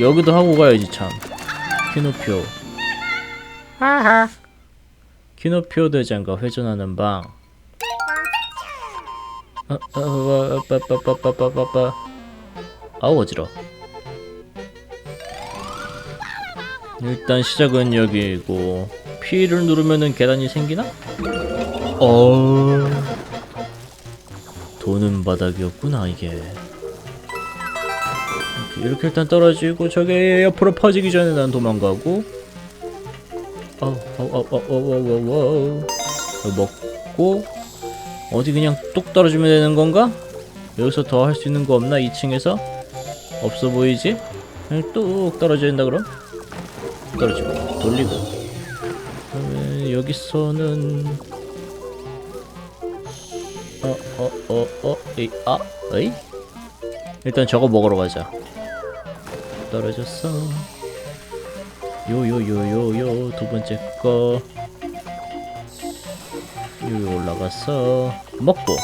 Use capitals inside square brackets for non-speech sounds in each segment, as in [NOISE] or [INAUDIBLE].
여기도 하고 가야지 참. 키노피오. 하하. 키노피오 대장과 회전하는 방. 어, 어, 빠빠빠빠빠빠빠. 아우 어지러. 일단 시작은 여기고 P를 누르면은 계단이 생기나? 어. 도는 바닥이었구나 이게. 이렇게, 일단 떨어지고 저게 옆으로 퍼지기 전에 난 도망가고. 어, 어어어어어어어 먹고 어디 그냥 뚝 떨어지면 되는 건가? 여기서 더 할 수 있는 거 없나? 2층에서 없어 보이지? 그냥 뚝 떨어져 된다 그럼? 떨어지고 돌리고 그러면 여기서는 어어 어어 에이 아 에이 일단 저거 먹으러 가자 떨어졌어. 요요요요요 두 번째 거. 요요 올라갔어. 먹고.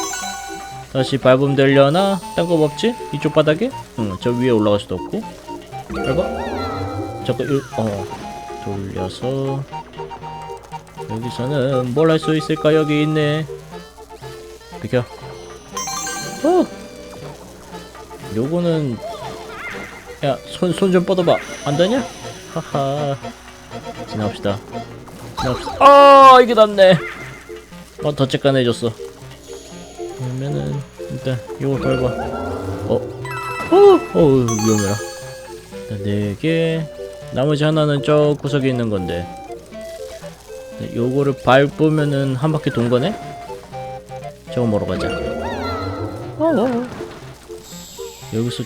다시 밟으면 되려나? 딴거 없지? 이쪽 바닥에? 응저 위에 올라갈 수도 없고. 밟아. 잠깐 일, 어. 돌려서. 여기서는 뭘 할 수 있을까? 여기 있네. 비켜. 어 요거는 야 손 손 좀 뻗어봐. 안 되냐? 하하. 지나갑시다. 지나갑시다. 아 이게 낫네. 어 더 쬐깐해졌어. 그러면은 일단 요거 밟아 어? 어? 어 위험해라. 일단 4개. 나머지 하나는 저 구석에 있는 건데. 네, 요거를 밟으면은 한 바퀴 돈 거네? 저거 먹으러 가자. 어 어. 여기서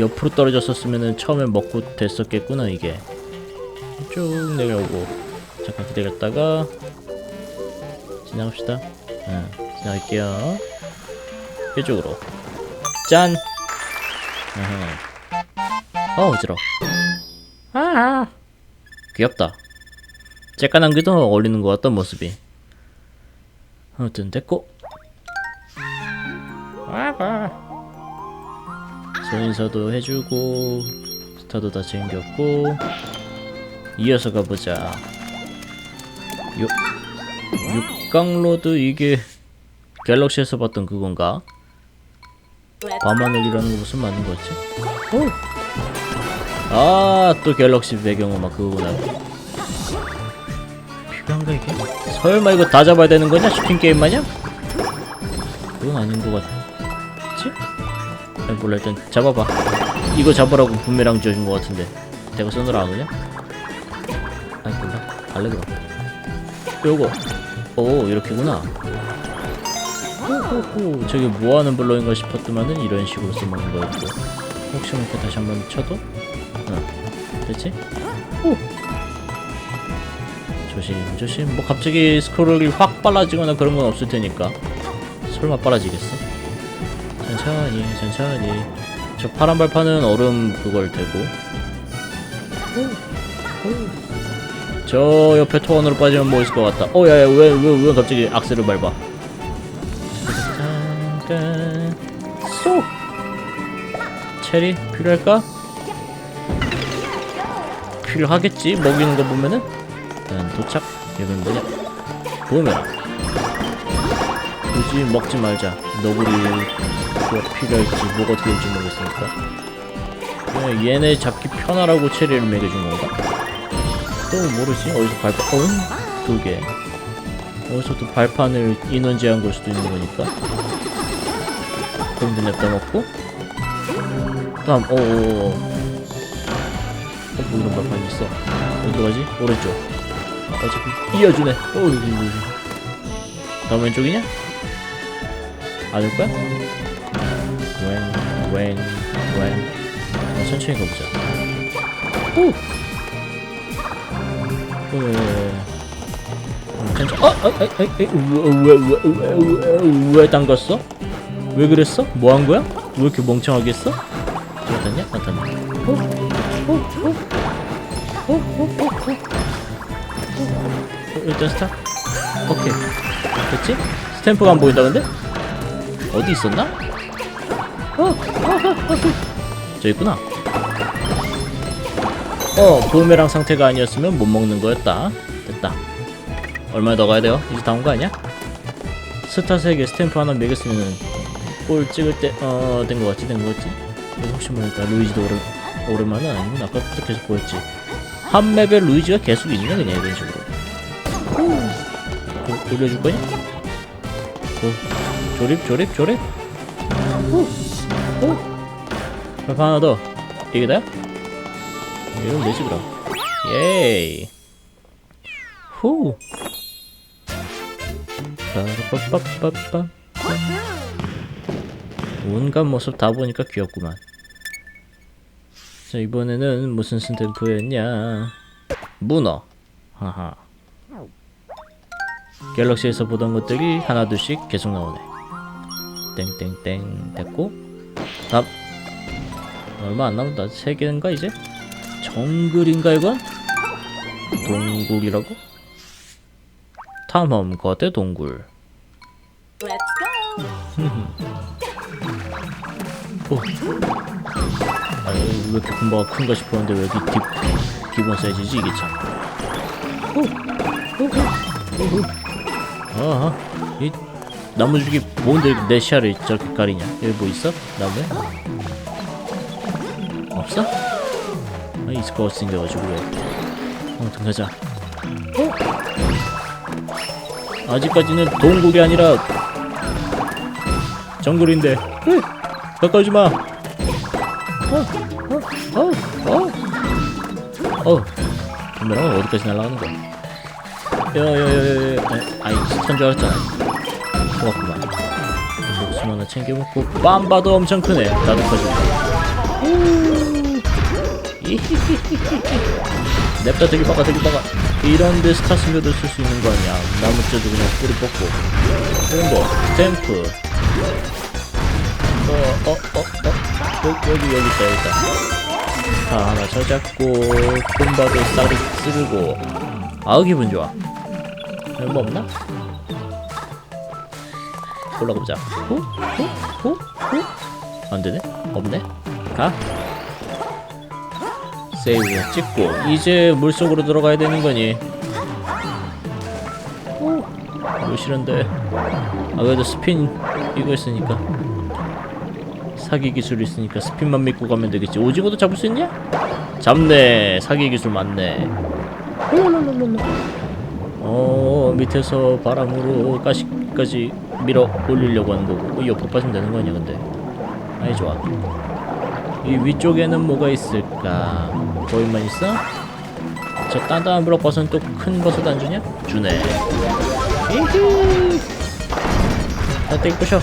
옆으로 떨어졌었으면은 처음에 먹고 됐었겠구나 이게. 쭉 내려오고. 잠깐 기다렸다가 지나갑시다. 응 지나갈게요. 이쪽으로. 짠! 어허. 어 어지러 아 귀엽다. 쬐깐한 게더 어울리는 것 같던 모습이. 아무튼 됐고. 와봐 손인사도 해주고 스타도 다 챙겼고 이어서 가보자 육 육강로드 이게 갤럭시에서 봤던 그건가? 밤하늘이라는 거 무슨 맞는 거지? 아또 갤럭시 배경음악 그거구나 필요한가 이게? 설마 이거 다 잡아야 되는 거냐? 슈팅 게임 마냥? 그건 아닌 것 같아 몰라 일단 잡아봐. 이거 잡으라고 분매랑 지어준 것 같은데. 내가 손으로 안 오냐? 아니 몰라. 그럼 요거. 오 이렇게구나. 호호호. 저게 뭐하는 블록인가 싶었더만은 이런 식으로 써먹는 거였고 혹시 모르니까 다시 한번 쳐도? 응. 됐지? 오! 조심 조심. 뭐 갑자기 스크롤이 확 빨라지거나 그런 건 없을 테니까. 설마 빨라지겠어? 천천히 천천히. 저 파란 발판은 얼음 그걸 테고. 저 옆에 토원으로 빠지면 뭐 있을 것 같다. 어 야야 왜 왜 왜 갑자기 악셀을 밟아? 잠깐 쏙! 체리 필요할까? 필요하겠지 먹이는 거 보면은? 일단 도착. 여기는 뭐냐? 보면 굳이 먹지 말자. 너구리 가 필요할지 뭐가 될지 모르겠으니까 그냥 얘네 잡기 편하라고 체리를 먹여준 건가? 또 모르지 어디서 발판 어? 두개 여기서 또 발판을 인원 제한 걸 수도 있는 거니까 그럼 냅다 먹고 다음 오오오 어, 뭐 이런 발판이 있어 어디로 가지? 오른쪽 아, 어차피 이어주네 오 여기 여기 다음 왼쪽이냐? 거야? 웬, 웬. 어, 천천히 가보자. 오! 천천. 어, 어, 에이, 에이, 에이, 왜, 왜, 왜, 왜, 왜 담갔어? 왜 그랬어? 뭐 한 거야? 왜 이렇게 멍청하게 했어? 나타냐? 나타냐? 어? 어? 어? 어? 어? 어? 어? 일단 스탑. 오케이. 됐지? 스탬프가 안 보인다 근데? 어디 있었나? 어, 어, 어, 어, 저 있구나. 어. 부메랑 상태가 아니었으면 못 먹는 거였다. 됐다. 얼마 더 가야 돼요? 이제 다 온 거 아니야? 스타트에게 스탬프 하나 매겼으면 볼 찍을 때 어 된 거 같지? 된 거 같지? 혹시 모르니까 루이지도 오랜, 오랜만은 아니면 아까부터 계속 보였지. 한 맵에 루이지가 계속 있네 그냥 이런 식으로. 오, 올려줄 거냐? 오, 조립 조립 조립? 오, 오. 발판 하나 더. 이게 다야? 이러면 되지 그럼 예이. 후. 빠라빠빠빠빠. 온갖 모습 다 보니까 귀엽구만. 자 이번에는 무슨 스탬프였냐? 문어. 하하. 갤럭시에서 보던 것들이 하나둘씩 계속 나오네. 땡땡땡. 됐고 다음 얼마 안 남았다. 세 개인가 이제? 정글인가 이건? 동굴이라고? 탐험 거대 동굴. Let's go. 오. 아니 왜 이렇게 금방 큰가 싶었는데 왜 이렇게 딥, 기본 사이즈지? 이게 참. 아하. 이 나무 줄기 뭔데 내 시야를 저렇게 가리냐 여기 뭐 있어? 나무에? 없어? 아 있을 것 같이 생겨가지고 왜 아무튼 가자 어? 아직까지는 동굴이 아니라 정글인데 으, 가까이 오지 마. 어, 어, 어, 어. 어. 분명히 어디까지 날아가는 거야? 야야야야야. 아이 스턴 줄 알았잖아. 챙겨 먹고 빰바도 엄청 크네. 나도 커진다. [LAUGHS] 냅다 되게 박아 되게 박아. 이런데 스타 승려도 쓸수 있는 거 아니야? 나무째도 그냥 뿌리 뽑고. 거 템프. 어, 어, 어, 어. 여기, 여기, 있다, 여기 있다. 자, 하나 저잡고, 콤바도 싹 쓰고. 아우, 기분 좋아. 뭐 없나? 올라가 보자. 후? 후? 후? 후? 안 되네? 없네? 가? 세이브 찍고, 이제 물속으로 들어가야 되는 거니. 오, 싫은데. 아, 그래도 스핀, 이거 있으니까. 사기 기술 있으니까 스핀만 믿고 가면 되겠지. 오징어도 잡을 수 있냐? 잡네. 사기 기술 맞네. 어 밑에서 바람으로 가시까지 밀어 올리려고 하는 거고 이 옆으로 빠지면 되는 거 아니야 근데 아이 좋아 이 위쪽에는 뭐가 있을까 거기만 있어? 저 단단한 브럭 버섯은 또 큰 버섯 안 주냐? 주네 이히 다 땡기 부셔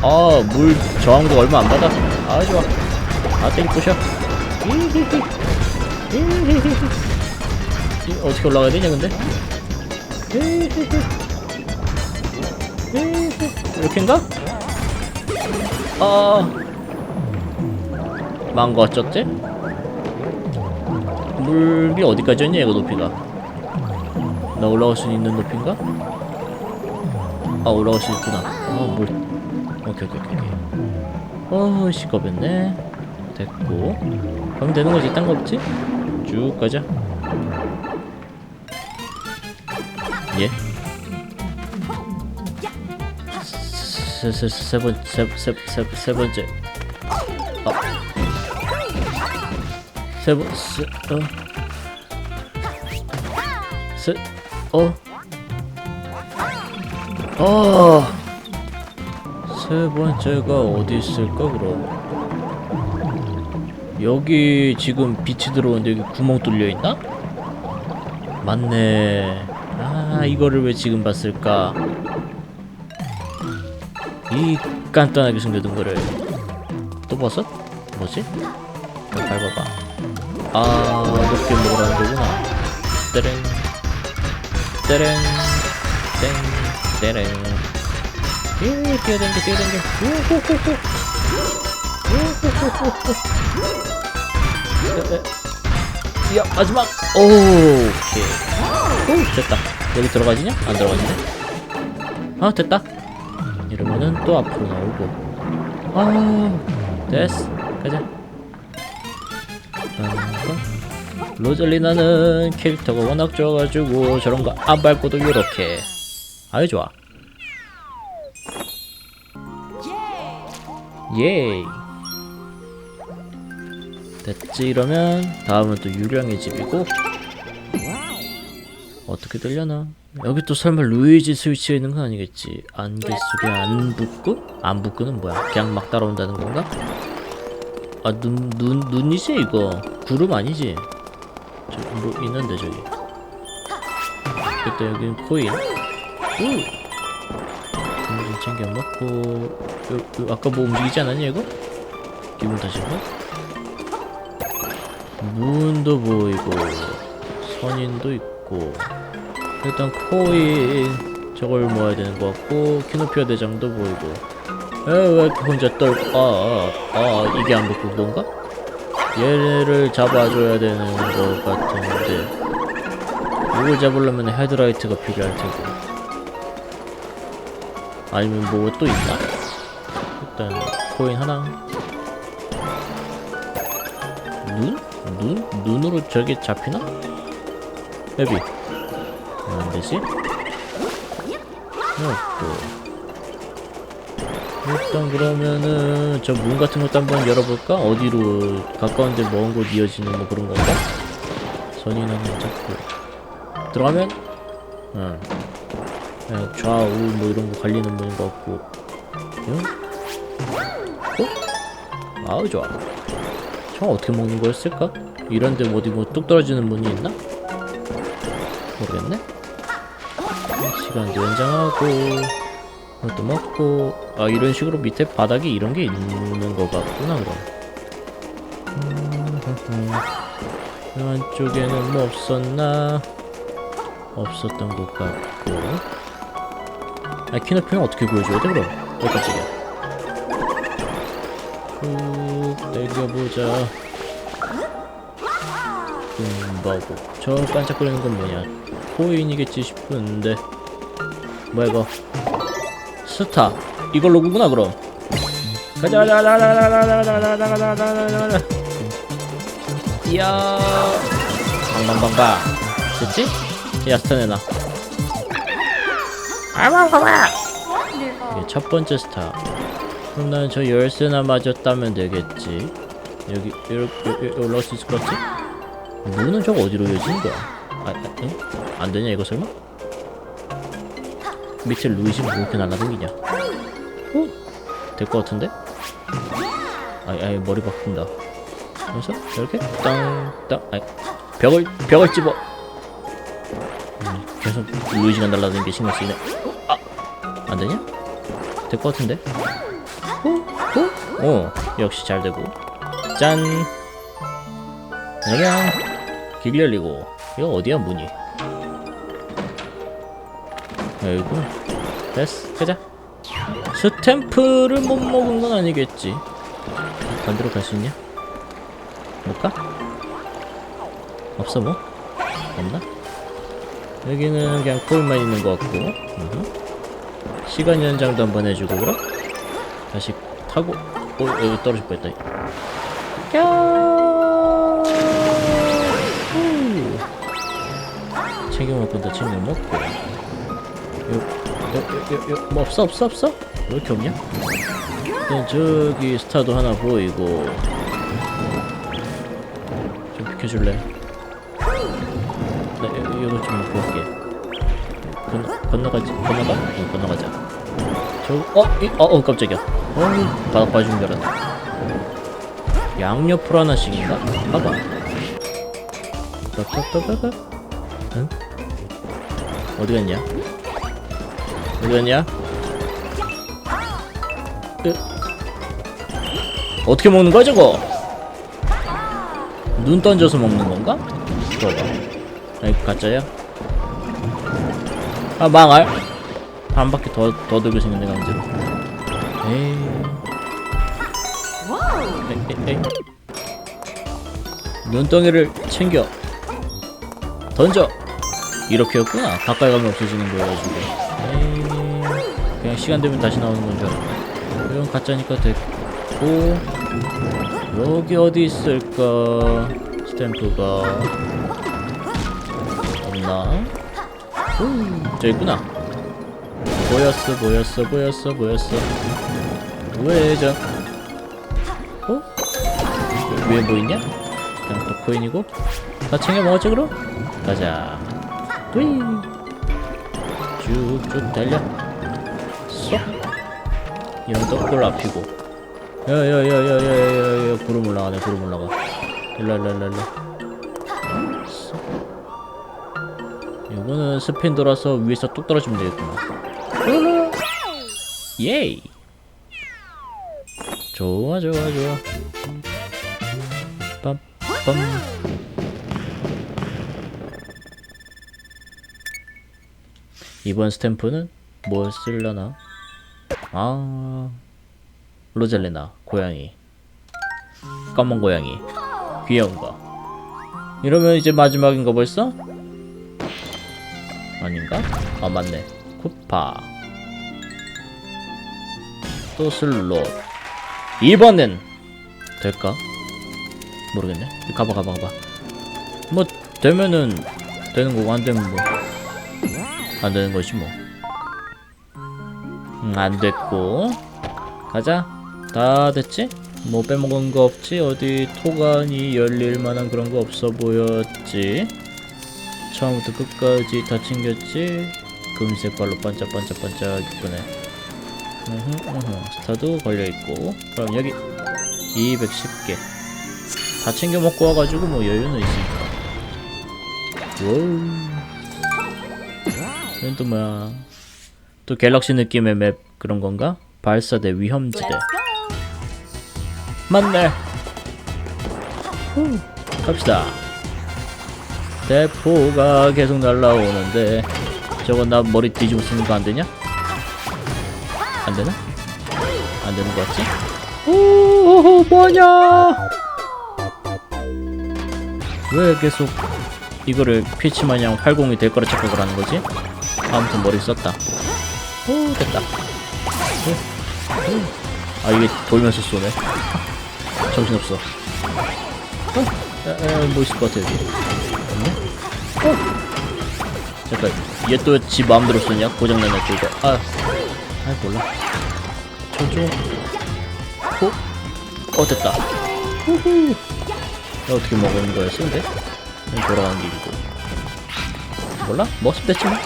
아, 물 저항도 얼마 안 받아. 아, 좋아. 아, 땡기 부셔. 이히히. 이히히. 이, 어떻게 올라가야 되냐, 근데? 이히히. 이렇게인가? 아. 망고 어쩌지? 물이 어디까지였냐, 이거 높이가? 나 올라갈 수 있는 높이인가? 아, 올라갈 수 있구나. 아, 물. 오케이 오케이 오케이 오케이. 어 시겁했네 됐고 그럼 되는 거지 딴 거 없지? 쭉 가자 예 세세세 번째 세세 번째 아세번세어세어 어. 세 번째가 어디 있을까 그럼? 여기 지금 빛이 들어오는데 여기 구멍 뚫려 있나? 맞네. 아 이거를 왜 지금 봤을까? 이 간단하게 숨겨둔 거를 또 벗어? 뭐지? 어, 밟아봐. 아 높게 먹으라는 거구나. 때랭 때랭 땡 때랭. 예, 뛰어댕겨, 뛰어댕겨. 우후후후. 우후후후. 에, 에. 야, 마지막. 오, 오케이. 오, 됐다. 여기 들어가지냐? 안 들어가지네. 아, 됐다. 이러면은 또 앞으로 나오고. 아, 됐어. 가자. 빰빰. 로젤리나는 캐릭터가 워낙 좋아가지고 저런 거 안 밟고도 이렇게 아유 좋아 예이 됐지 이러면 다음은 또 유령의 집이고 어떻게 들려나 여기 또 설마 루이지 스위치가 있는 건 아니겠지? 안개 속에 안 붙고? 안 붙고는 뭐야? 그냥 막 따라온다는 건가? 아 눈 눈 눈이지 이거? 구름 아니지? 저기 뭐 있는데 저기? 그때 여긴 코인. 우! 좀 챙겨 먹고. 요, 요, 아까 뭐 움직이지 않았냐 이거? 기분 탓인가? 문도 보이고 선인도 있고 일단 코인 저걸 모아야 되는 것 같고 키노피아 대장도 보이고 에왜 이렇게 혼자 떨고 아, 아, 아 이게 안 붙고 뭔가? 얘를 잡아줘야 되는 것 같은데 이걸 잡으려면 헤드라이트가 필요할 테고 아니면 뭐 또 있나? 일단 코인 하나 눈? 눈? 눈으로 저게 잡히나? 헤비 되지? 없고 일단 그러면은 저 문 같은 것도 한번 열어볼까? 어디로 가까운데 먼 곳 이어지는 뭐 그런 건가? 선인 한번 잡고 들어가면 응 그냥 좌우 뭐 이런 거 갈리는 문인 것 같고 응? 어? 아우 좋아 저 어떻게 먹는 거였을까? 이런데 뭐 어디 뭐 뚝 떨어지는 문이 있나? 모르겠네 시간도 연장하고 그것도 먹고. 아 이런 식으로 밑에 바닥에 이런 게 있는 거 같구나 그럼. 음, 안쪽에는 뭐 없었나? 없었던 것 같고. 아 키노피는 어떻게 구해줘야 돼 그럼? 어 깜짝이야 쭉 내려보자. 금바고 저 반짝거리는 건 뭐냐? 코인이겠지 싶은데 뭐야 이거 스타 이걸로 구구나 그럼 가자 가자 가자 가자 가자 가자 가자 가자 가자 가자 이야 방방방방 됐지? 야 스타 내놔 이게 첫 번째 스타 그럼 나는 저 열쇠나 맞았다면 되겠지 여기 이렇게 올라올 수 있을 것 같지? 문은 저거 어디로 이어지는 거야? 아, 아 응? 안 되냐 이거 설마? 밑에 루이시 뭐 이렇게 날라다니냐? 어? 될것 같은데? 아이 아이 머리 바꾼다. 그래서 이렇게 땅땅 아이 벽을 벽을 집어. 음, 계속 루이지가 날라다니는 게 신경 쓰이네. 아, 안 되냐? 될 것 같은데? 어? 어? 어, 역시 잘 되고. 짠. 그냥 길 열리고. 이거 어디야 문이? 아이고 됐어 가자 스탬프를 못 먹은 건 아니겠지 반대로 갈 수 있냐? 못 가? 없어 뭐? 없나? 여기는 그냥 코인만 있는 것 같고 음흠. 시간 연장도 한번 해주고 그럼 다시 타고 어 여기 떨어질 뻔했다 야 후. 챙겨 먹고 다 챙겨 먹고 요, 요, 요, 요, 뭐 없어, 없어, 없어? 왜 이렇게 없냐? 그냥 저기 스타도 하나 보이고. 좀 비켜줄래? 나 요, 요거 좀 갈게. 건너, 건너가지, 건너가? 어, 건너가자. 저, 어, 이, 어, 어, 깜짝이야. 어, 바닥 빠지는 줄 알았네. 양옆으로 하나씩인가? 봐봐. 빠빠빠빠빠. 응? 어디 갔냐? 어디 갔냐? 으. 어떻게 먹는 거야 저거? 눈 던져서 먹는 건가? 들어봐. 아이 가짜야? 아 망할. 한 바퀴 더 더 돌게 생겼네 강제로. 에이. 에이, 에이. 눈덩이를 챙겨 던져. 이렇게였구나. 가까이 가면 없어지는 거여가지고. 에이, 시간 되면 다시 나오는 건 줄 알았네. 이건 가짜니까 됐고. 여기 어디 있을까? 스탬프가 없나? 오, 저 있구나. 보였어, 보였어, 보였어, 보였어. 우회전. 어? 왜- 위에 뭐 있냐? 그냥 또 코인이고. 다 챙겨 먹었지 그럼? 가자. 뚜이. 쭉쭉 달려. 쏙. 이런 떡돌 앞이고. 야야야야야야야 구름 올라가네 구름 올라가. 일로 일로 일로. 쏙. 이거는 스핀 돌아서 위에서 뚝 떨어지면 되겠구나. 예이. 좋아 좋아 좋아. 빰빰. 이번 스탬프는 뭘 쓸려나? 아 로젤레나 고양이. 까만 고양이. 귀여운 거. 이러면 이제 마지막인가 벌써? 아닌가? 아 맞네. 쿠파. 또 슬롯. 이번엔 될까? 모르겠네. 가봐 가봐 가봐. 뭐 되면은 되는 거고 안 되면 뭐. 안 되는 거지 뭐. 음, 안 됐고. 가자. 다 됐지? 뭐 빼먹은 거 없지? 어디 토간이 열릴 만한 그런 거 없어 보였지? 처음부터 끝까지 다 챙겼지? 금색 발로 반짝반짝반짝 이쁘네. 스타도 걸려있고. 그럼 여기 210개. 다 챙겨 먹고 와가지고 뭐 여유는 있으니까. 와우. 이건 또 뭐야? 또 갤럭시 느낌의 맵 그런 건가? 발사대 위험지대. 맞네. 후, 갑시다. 대포가 계속 날라오는데 저거 나 머리 뒤집어 쓰는 거 안 되냐? 안 되나? 안 되는 거 같지? 오 뭐냐? 왜 계속 이거를 피치 마냥 활공이 될 거라 착각을 하는 거지? 아무튼 머리 썼다. 오 됐다. 아 이게 돌면서 쏘네. 정신 없어. 어? 에, 에, 뭐 있을 것 같아 여기. 없네? 어? 잠깐 얘 또 지 마음대로 쏘냐? 고장난 애또 이거. 아, 아 몰라. 저쪽. 어? 어 됐다. 후후. 이거 어떻게 먹는 거야? 그냥 돌아가는 길이고. 몰라? 먹으면 됐지 뭐.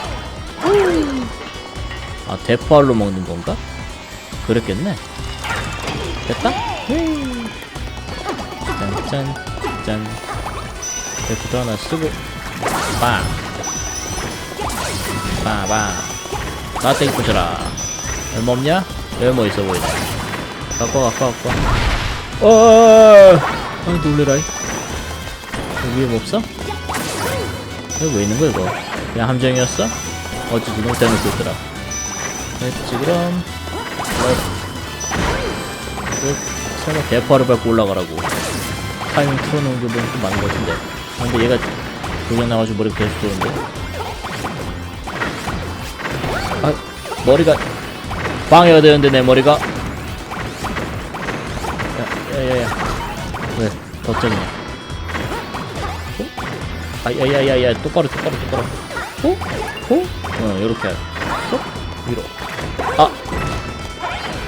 아 대포알로 먹는 건가? 그랬겠네. 됐다? 짠짠 짠. 대포도 하나 쓰고. 빵 빵빵 나한테 부셔라. 얼마 없냐? 뭐 있어 보이네. 갖고 와 갖고 와 갖고 와. 어어어어. 아 놀래라 위에 뭐 없어? 여기 왜 있는 거야 이거? 그냥 함정이었어? 어찌 누구 때문에 그더라 됐지 그럼 그 설마 대포를 밟고 올라가라고. 타이밍 틀어놓은 게 보면 좀 많은 것 같은데. 아, 근데 얘가 고장 나가지고 머리 계속 도는데? 아 머리가 방해가 되는데 내 머리가? 야야야야. 왜? 걱정이냐? 어? 아 야야야야. 똑바로 똑바로 똑바로. 어? 어? 어 요렇게 쏙 위로 아!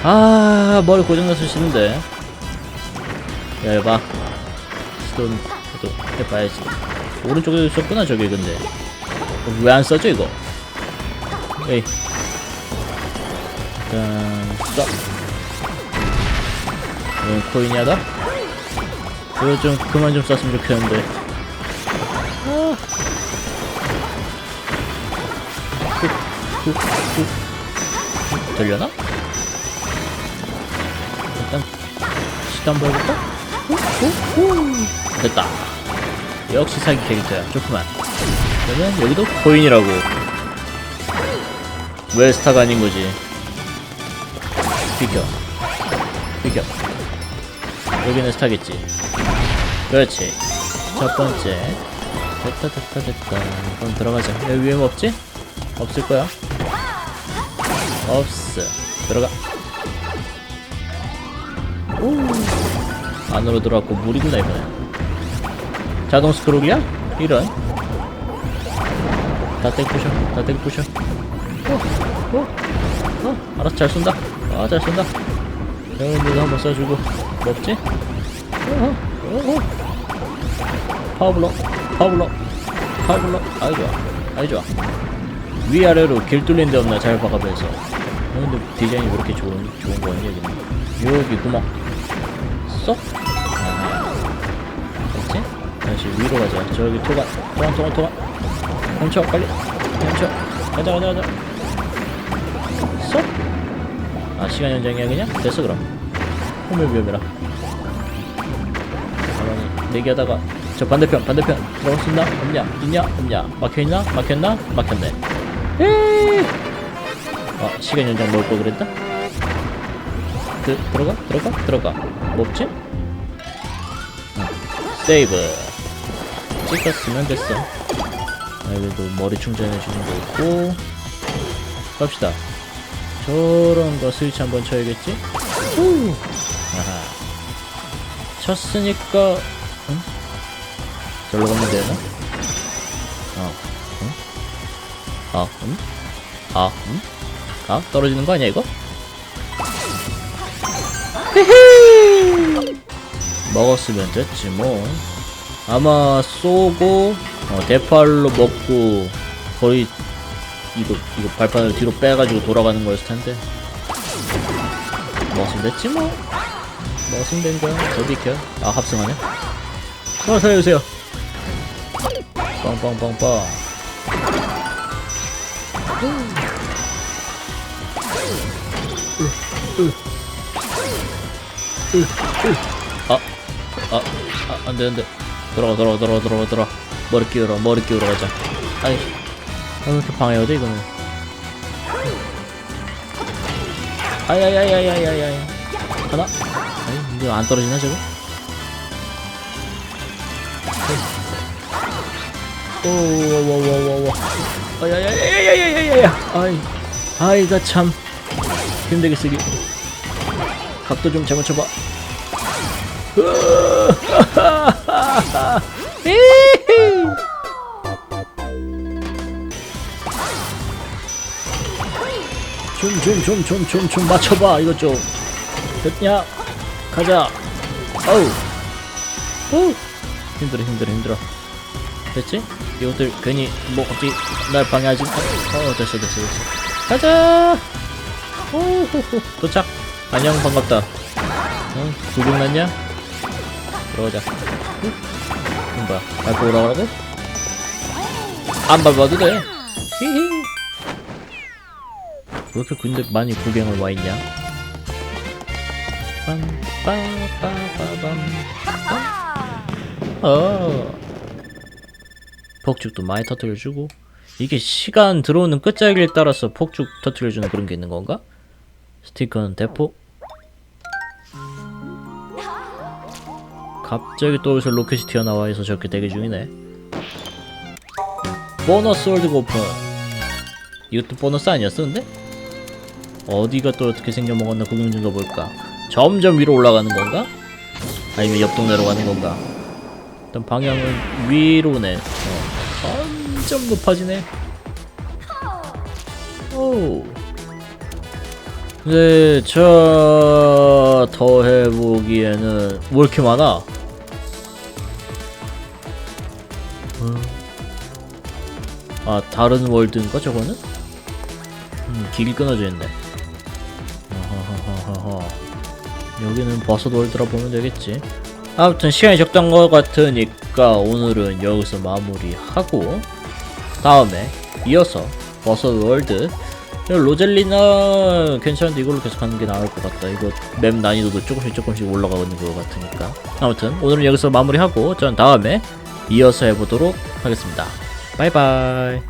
아 머리 고장나서 싫은데. 야 해봐. 스톤 또 해봐야지. 오른쪽에 있었구나 저기 근데. 왜 안 써져 이거? 에이. 일단 쏴 이건 코인이 하다 이거 좀 그만 좀 쐈으면 좋겠는데. 아. 훅, 훅. 되려나? 일단 시도 해볼까? 후, 후, 후. 됐다. 역시 사기 캐릭터야. 좋구만. 그러면 여기도 코인이라고. 왜 스타가 아닌 거지? 비켜. 비켜. 여기는 스타겠지. 그렇지. 첫 번째. 됐다 됐다 됐다. 그럼 들어가자. 여기 뭐 없지? 없을 거야 없어. 들어가. 오. 안으로 들어갔고 물이구나 이번에? 자동 스크롤이야? 이런. 다 땡 부셔. 다 땡 부셔. 어, 어, 어, 알았어 잘 쏜다. 아 잘 쏜다. 여러분들도 한번 쏴주고. 뭐 없지? 파워블럭 파워블럭 파워블럭. 아이 좋아. 아이 좋아 위아래로 길 뚫린 데 없나 잘 봐가면서 어, 근데 디자인이 왜 이렇게 좋은, 좋은 거니 여기는 여기 구멍 쏙 아, 됐지? 다시 위로 가자 저기 토가 토가 토가 토가 멈춰 빨리 멈춰 가자 가자 가자 쏙 아 시간 연장이야 그냥? 됐어 그럼 호밀 위험해라 가만히 대기하다가 저 반대편 반대편 들어갈 수 있나? 없냐? 있냐? 없냐? 막혀있나? 막혔나? 막혔네. 아 시간 연장 거 그랬다? 그, 들어가? 들어가? 들어가 뭐 없지? 응. 세이브 찍었으면 됐어 아, 여기도 머리 충전해주는 거 있고 갑시다 저런 거 스위치 한번 쳐야겠지? 후. 아하 쳤으니까 응? 절로 가면 되나? 아, 응? 아, 응? 아, 떨어지는 거 아니야, 이거? 히히! 먹었으면 됐지, 뭐. 아마 쏘고, 어, 대팔로 먹고, 거의, 이거, 이거 발판을 뒤로 빼가지고 돌아가는 거였을 텐데. 먹었으면 됐지, 뭐. 먹었으면 된 거야. 저 비켜. 아, 합승하네. 아, 살려주세요. 빵빵빵빵. 아, 아, 아, 안 돼, 안 돼. 들어가, 들어가, 들어가, 들어가, 들어가. 머리 끼우러, 머리 끼우러 가자. 아이, 아, 왜 이렇게 방해가 돼, 이거는. 아야야야야야야야. 하나? 아이, 이거 안 떨어지나, 저거? 아 야야야야야야야. 아이 아이가 참. 힘들게 쓰기. 각도 좀잘 맞춰봐. 좀좀좀좀좀좀 맞춰봐 이것 좀 됐냐? 가자. 어우. 오 힘들어 힘들어 힘들어. 됐지? 이것들 괜히 뭐 갑자기 날 방해하지 마. 어 됐어 됐어 됐어. 가자! 오호호. 도착. 안녕 반갑다. 응 구경 났냐? 들어가자. 응? 이건 뭐야? 밟고 올라가라고? 안 밟아도 돼. 히히. 왜 이렇게 근데 많이 구경을 와있냐? 빰빠빠빠밤 어. 폭죽도 많이 터뜨려주고 이게 시간 들어오는 끝자리에 따라서 폭죽 터뜨려주는 그런 게 있는 건가? 스티커는 대폭 갑자기 또 여기서 로켓이 튀어나와 해서 저렇게 대기 중이네 보너스 월드가 오픈 이것도 보너스 아니었어 근데? 어디가 또 어떻게 생겨먹었나 구경 좀 가볼까 점점 위로 올라가는 건가? 아니면 옆 동네로 가는 건가? 일단 방향은 위로네 어. 점점 높아지네. 오. 근데 저 더해보기에는 왜 이렇게 많아? 음. 아 다른 월드인가 저거는? 음, 길이 끊어져 있네. 어허허허허. 여기는 버섯 월드라 보면 되겠지. 아무튼 시간이 적당한 것 같으니까 오늘은 여기서 마무리하고 다음에 이어서 버섯 월드. 로젤리나 괜찮은데 이걸로 계속 하는 게 나을 것 같다. 이거 맵 난이도도 조금씩 조금씩 올라가고 있는 것 같으니까. 아무튼 오늘은 여기서 마무리하고 전 다음에 이어서 해보도록 하겠습니다. 바이바이